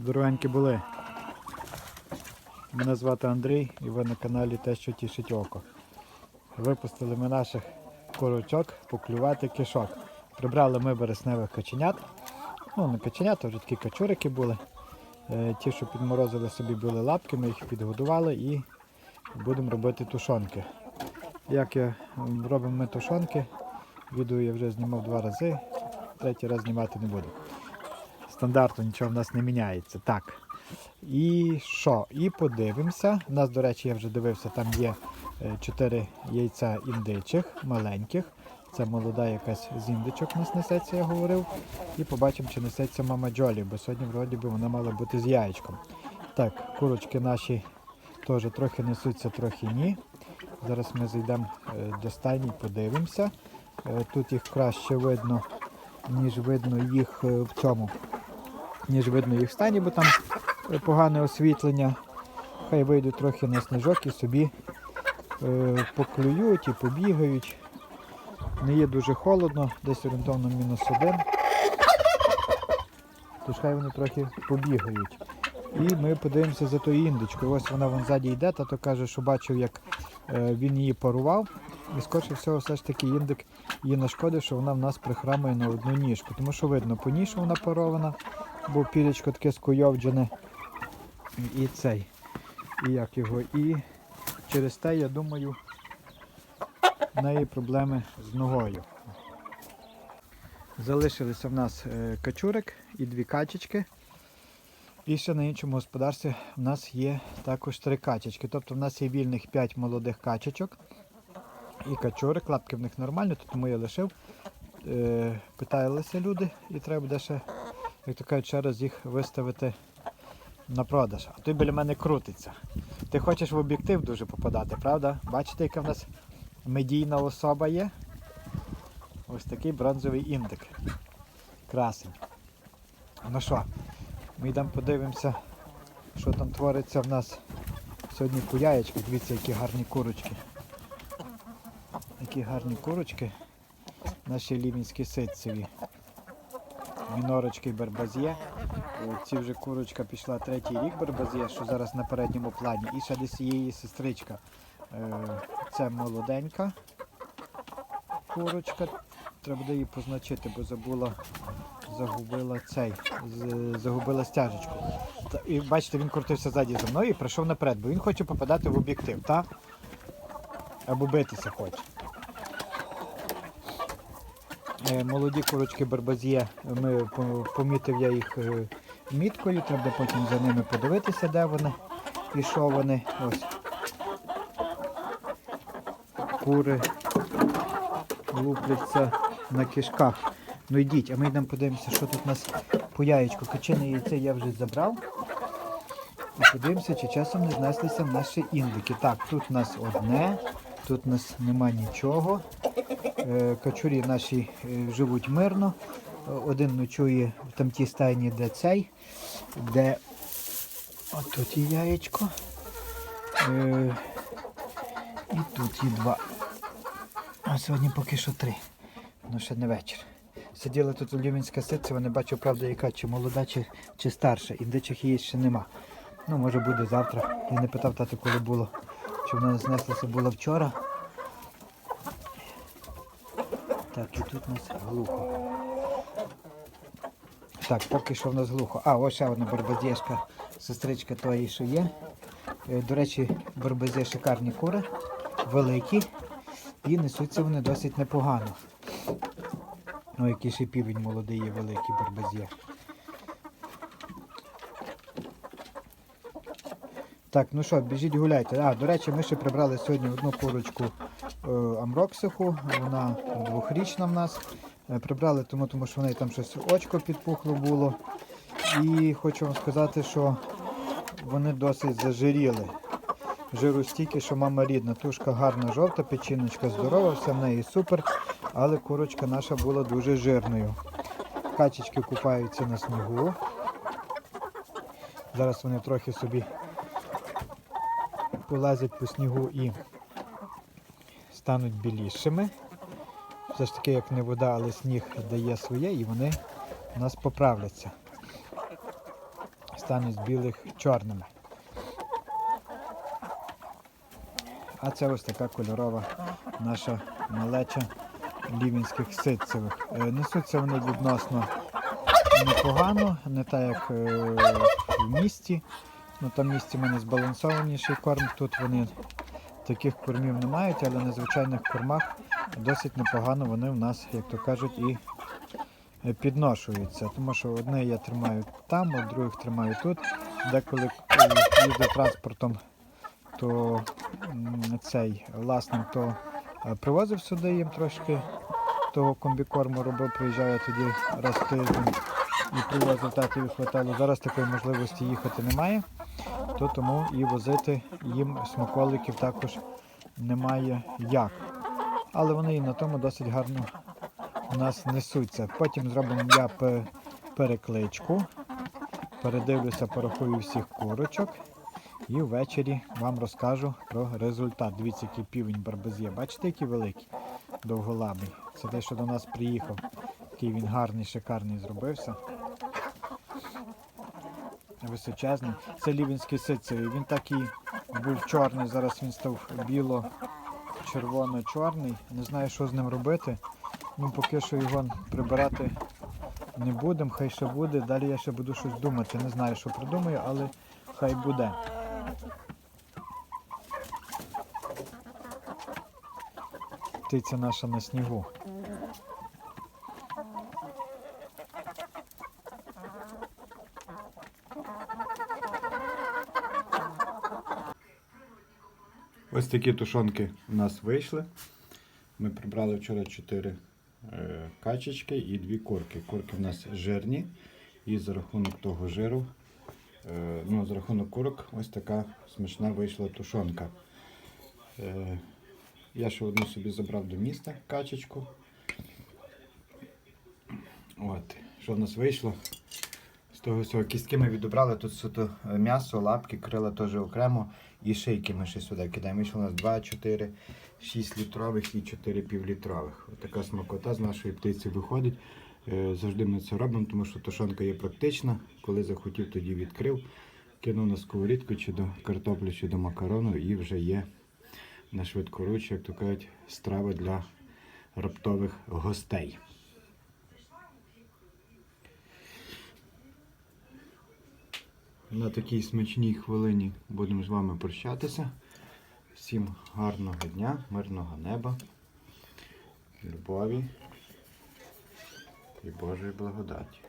Здоровенькі були. Мене звати Андрій і ви на каналі Те, що тішить око. Випустили ми наших курочок поклювати кишок. Прибрали ми бересневих каченят. Ну, не каченят, а вже такі качурики були. Е, Ті, що підморозили собі були лапки, ми їх підгодували і будемо робити тушонки. Як робимо ми тушонки, відео я вже знімав два рази, третій раз знімати не буду стандарту нічого в нас не міняється. Так. І що? І подивимося. У нас, до речі, я вже дивився, там є 4 яйця індичих, маленьких. Це молода якась з індичок у нас несеться, я говорив. І побачимо, чи несеться мама Джолі, бо сьогодні вроді би вона мала бути з яєчком. Так, курочки наші теж трохи несуться, трохи ні. Зараз ми зайдемо е, до стайні, подивимося. Е, Тут їх краще видно, ніж видно їх е, в цьому ніж видно їх в стані, бо там е, погане освітлення. Хай вийдуть трохи на сніжок і собі е, поклюють і побігають. Не є дуже холодно, десь орієнтовно мінус один. Тож хай вони трохи побігають. І ми подивимося за тою індичкою. Ось вона вон ззаді йде, тато каже, що бачив, як е, він її парував. І скоріше всього, все ж таки індик їй нашкодив, що вона в нас прихрамує на одну ніжку. Тому що видно по що вона парована, бо пірячко таке скуйовджене. І цей. І як його. І через те, я думаю, в неї проблеми з ногою. Залишилися в нас е, качурик і дві качечки. І ще на іншому господарстві в нас є також три качечки. Тобто в нас є вільних 5 молодих качечок і качурик. Лапки в них нормальні, то тому я лишив. Е, питалися люди і треба буде ще, як то кажуть, ще раз їх виставити на продаж. А той біля мене крутиться. Ти хочеш в об'єктив дуже попадати, правда? Бачите, яка в нас медійна особа є? Ось такий бронзовий індик. Красень. Ну що, ми йдемо подивимося, що там твориться в нас сьогодні по яєчку. Дивіться, які гарні курочки. Які гарні курочки. Наші лівінські ситцеві. Мінорочки і Ці вже курочка пішла третій рік барбазє, що зараз на передньому плані. І ще десь її сестричка. Це молоденька курочка. Треба буде її позначити, бо забула, загубила цей, загубила стяжечку. І бачите, він крутився ззаді за мною і прийшов наперед, бо він хоче попадати в об'єктив, так? Або битися хоче. Е, Молоді курочки барбазє, ми помітив я їх е, міткою, треба потім за ними подивитися, де вони і що вони. Ось. Кури лупляться на кишках. Ну йдіть, а ми йдемо подивимося, що тут у нас по яєчку. Качине яйце я вже забрав. І подивимося, чи часом не знеслися наші індики. Так, тут у нас одне, тут у нас нема нічого. Е, Качурі наші е, живуть мирно. Один ночує в тамтій стайні, де цей, де отут є яєчко. Е, І тут є два. А сьогодні поки що три. Ну ще не вечір. Сиділа тут лівінська ситцева, не бачу, правда, яка, чи молода, чи, чи старша. Індичих її ще нема. Ну, може буде завтра. Я не питав тату, коли було. Чи вона знеслася була вчора. Так, і тут у нас глухо. Так, поки що в нас глухо. А, ось ще одна барбазєшка, сестричка тої, що є. Е, До речі, барбазє шикарні кури, великі. І несуться вони досить непогано. Ну, який ще півень молодий є великий барбазє. Так, ну що, біжіть гуляйте. А, до речі, ми ще прибрали сьогодні одну курочку амроксиху. Вона двохрічна в нас. Е, прибрали тому, тому що в неї там щось очко підпухло було. І хочу вам сказати, що вони досить зажиріли. Жиру стільки, що мама рідна. Тушка гарна, жовта, печіночка здорова, все в неї супер, але курочка наша була дуже жирною. Качечки купаються на снігу. Зараз вони трохи собі полазять по снігу і стануть білішими. Все ж таки, як не вода, але сніг дає своє і вони у нас поправляться. стануть білих чорними. А це ось така кольорова наша малеча лівінських ситцевих. Е, Несуться вони відносно непогано, не так як е, в місті. Ну, там в місті в мене збалансованіший корм, тут вони таких кормів не мають, але на звичайних кормах досить непогано вони в нас, як то кажуть, і підношуються. Тому що одне я тримаю там, а других тримаю тут. Деколи їду транспортом, то цей власник то е, привозив сюди їм трошки того комбікорму робив, приїжджає тоді раз в тиждень і привозив татові хватало. Зараз такої можливості їхати немає, то тому і возити їм смаколиків також немає як. Але вони і на тому досить гарно у нас несуться. Потім зробимо я перекличку, передивлюся, порахую всіх курочок. І ввечері вам розкажу про результат. Дивіться, який півень барбазє. Бачите, який великий, довголабий. Це те, що до нас приїхав. Який він гарний, шикарний зробився. Височезний. Це лівінський сицевий. Він так і був чорний, зараз він став біло-червоно-чорний. Не знаю, що з ним робити. Ну, поки що його прибирати не будемо, хай ще буде. Далі я ще буду щось думати. Не знаю, що придумаю, але хай буде. Птиця наша на снігу. Ось такі тушонки у нас вийшли. Ми прибрали вчора 4 е, качечки і 2 курки. Курки в нас жирні. І за рахунок того жиру, е, ну, за рахунок курок, ось така смачна вийшла тушонка. Е, я ще одну собі забрав до міста качечку. От, що в нас вийшло? З того всього кістки ми відібрали, тут суто е, м'ясо, лапки, крила теж окремо і шийки ми ще сюди кидаємо. Вийшло у нас 2, 4, 6 літрових і 4 півлітрових. Ось така смакота з нашої птиці виходить. Е, Завжди ми це робимо, тому що тушонка є практична. Коли захотів, тоді відкрив, кинув на сковорідку чи до картоплі, чи до макарону і вже є на швидкоруч, як то кажуть, страва для раптових гостей. На такій смачній хвилині будемо з вами прощатися. Всім гарного дня, мирного неба, любові і Божої благодаті.